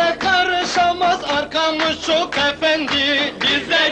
Bize karışamaz arkamız çok efendi. Bize